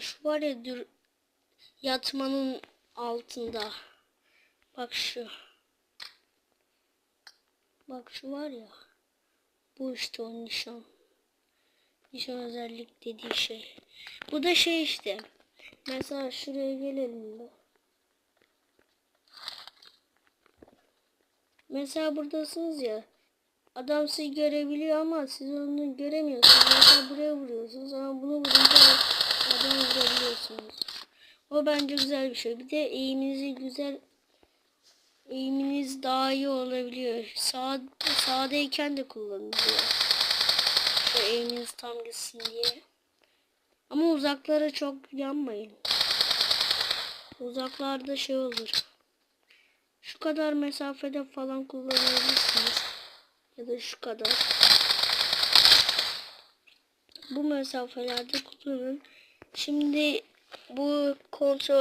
şu var ya dur yatmanın altında. Bak şu. Bak şu var ya. Bu işte o nişan. Nişan özellik dediği şey. Bu da şey işte. Mesela şuraya gelelim de. Mesela buradasınız ya. Adam sizi görebiliyor ama siz onu göremiyorsunuz. Mesela buraya vuruyorsunuz ama bunu vurunca. O bence güzel bir şey. Bir de eğiminizi güzel eğiminiz daha iyi olabiliyor. Sağ, sağdayken de kullanılıyor. Şu eğiminiz tam gitsin diye. Ama uzaklara çok yanmayın. Uzaklarda şey olur. Şu kadar mesafede falan kullanabilirsiniz. Ya da şu kadar. Bu mesafelerde kullanın. Şimdi bu kontrol